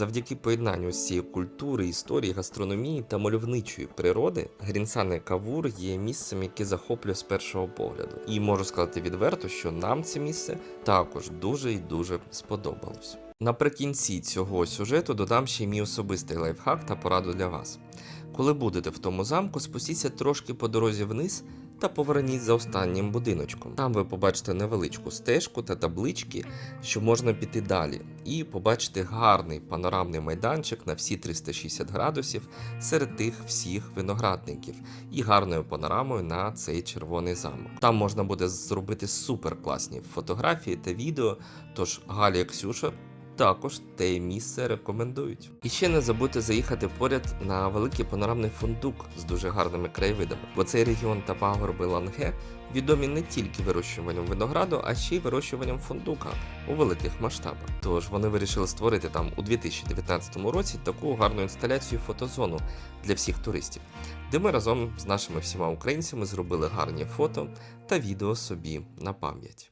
Завдяки поєднанню всієї культури, історії, гастрономії та мальовничої природи, Грінсане Кавур є місцем, яке захоплює з першого погляду. І можу сказати відверто, що нам це місце також дуже і дуже сподобалось. Наприкінці цього сюжету додам ще й мій особистий лайфхак та пораду для вас. Коли будете в тому замку, спустіться трошки по дорозі вниз та поверніть за останнім будиночком. Там ви побачите невеличку стежку та таблички, що можна піти далі, і побачити гарний панорамний майданчик на всі 360 градусів серед тих всіх виноградників і гарною панорамою на цей червоний замок. Там можна буде зробити супер класні фотографії та відео. Тож Галя і Ксюша також те місце рекомендують. І ще не забудьте заїхати поряд на великий панорамний фундук з дуже гарними краєвидами, бо цей регіон та пагорби Ланге відомі не тільки вирощуванням винограду, а ще й вирощуванням фундука у великих масштабах. Тож вони вирішили створити там у 2019 році таку гарну інсталяцію фотозону для всіх туристів, де ми разом з нашими всіма українцями зробили гарні фото та відео собі на пам'ять.